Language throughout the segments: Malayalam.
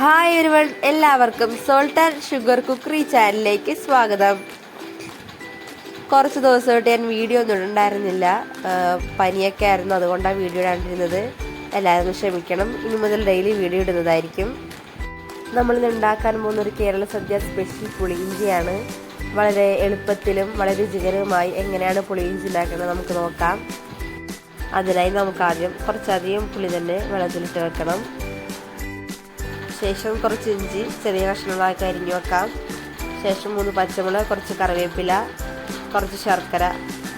ഹായ് ഒരു എല്ലാവർക്കും സോൾട്ട് ആൻഡ് ഷുഗർ കുക്കറി ചാനലിലേക്ക് സ്വാഗതം. കുറച്ച് ദിവസമായിട്ട് ഞാൻ വീഡിയോ ഒന്നും ഉണ്ടായിരുന്നില്ല പനിയൊക്കെ ആയിരുന്നു അതുകൊണ്ടാണ് വീഡിയോ ഇടാണ്ടിരുന്നത്. എല്ലാവരും ക്ഷമിക്കണം ഇനി മുതൽ ഡെയിലി വീഡിയോ ഇടുന്നതായിരിക്കും. നമ്മളിന്ന് ഉണ്ടാക്കാൻ പോകുന്ന ഒരു കേരള സദ്യ സ്പെഷ്യൽ പുളിയിഞ്ചിയാണ് വളരെ എളുപ്പത്തിലും വളരെ രുചികരവുമായി എങ്ങനെയാണ് പുളിയിഞ്ചി ഉണ്ടാക്കുന്നത് നമുക്ക് നോക്കാം. അതിനായി നമുക്ക് ആദ്യം കുറച്ചധികം പുളി തന്നെ വെള്ളത്തിൽ വെക്കണം. ശേഷം കുറച്ച് ഇഞ്ചി ചെറിയ കഷ്ണങ്ങളാക്കി അരിഞ്ഞു വെക്കാം. ശേഷം മൂന്ന് പച്ചമുളക് കുറച്ച് കറിവേപ്പില കുറച്ച് ശർക്കര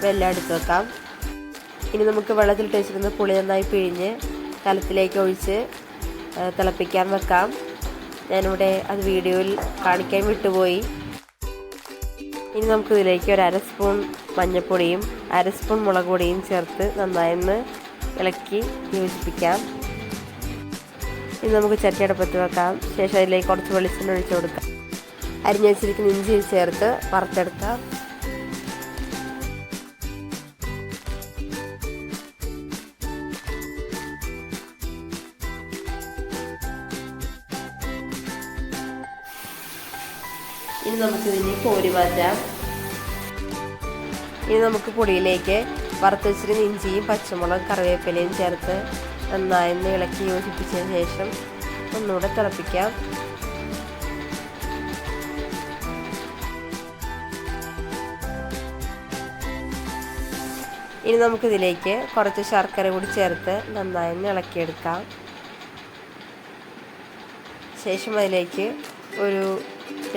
വെല്ലം എടുത്ത് വെക്കാം. ഇനി നമുക്ക് വെള്ളത്തിൽ വെച്ചിരുന്ന പുളി നന്നായി പിഴിഞ്ഞ് കലത്തിലേക്ക് ഒഴിച്ച് തിളപ്പിക്കാൻ വെക്കാം. ഞാനിവിടെ അത് വീഡിയോയിൽ കാണിക്കാൻ വിട്ടുപോയി. ഇനി നമുക്ക് ഇതിലേക്ക് ഒരു അര സ്പൂൺ മഞ്ഞൾപ്പൊടിയും അര സ്പൂൺ മുളക് പൊടിയും ചേർത്ത് നന്നായി ഒന്ന് ഇളക്കി യോജിപ്പിക്കാം. ഇനി നമുക്ക് ചട്ടി അടുപ്പത്ത് വെക്കാം. ശേഷം അതിലേക്ക് കുറച്ച് വെളിച്ചെണ്ണ ഒഴിച്ച് കൊടുക്കാം. അരിഞ്ഞു വെച്ചിരിക്കുന്ന ഇഞ്ചി ചേർത്ത് വറുത്തെടുക്കാം. ഇനി നമുക്കിതിനെ കോരി മാറ്റാം. ഇനി നമുക്ക് പൊടിയിലേക്ക് വറുത്ത് വെച്ചിരുന്ന ഇഞ്ചിയും പച്ചമുളകും കറിവേപ്പിലയും ചേർത്ത് നന്നായി ഒന്ന് ഇളക്കി യോജിപ്പിച്ചതിന് ശേഷം ഒന്നുകൂടെ തിളപ്പിക്കാം. ഇനി നമുക്കിതിലേക്ക് കുറച്ച് ശർക്കര കൂടി ചേർത്ത് നന്നായി ഒന്ന് ഇളക്കിയെടുക്കാം. ശേഷം അതിലേക്ക് ഒരു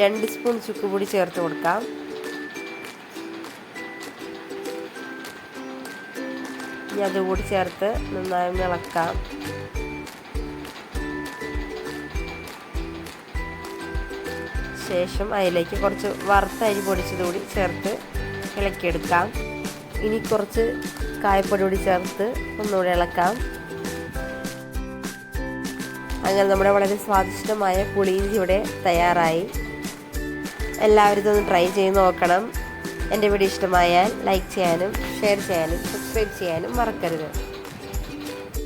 രണ്ട് സ്പൂൺ ചുക്ക് ചുക്കുപൊടി ചേർത്ത് കൊടുക്കാം. ഇനി അതുകൂടി ചേർത്ത് നന്നായി ഇളക്കാം ശേഷം അതിലേക്ക് കുറച്ച് വറുത്ത അരി പൊടിച്ചതുകൂടി ചേർത്ത് ഇളക്കിയെടുക്കാം. ഇനി കുറച്ച് കായപ്പൊടി കൂടി ചേർത്ത് ഒന്നുകൂടി ഇളക്കാം. അങ്ങനെ നമ്മുടെ വളരെ സ്വാദിഷ്ടമായ പുളിയിഞ്ചി ഇവിടെ തയ്യാറായി. എല്ലാവരും ഇതൊന്ന് ട്രൈ ചെയ്ത് നോക്കണം. എന്റെ വീഡിയോ ഇഷ്ടമായാൽ ലൈക്ക് ചെയ്യാനും ഷെയർ ചെയ്യാനും സബ്സ്ക്രൈബ് ചെയ്യാനും മറക്കരുത്.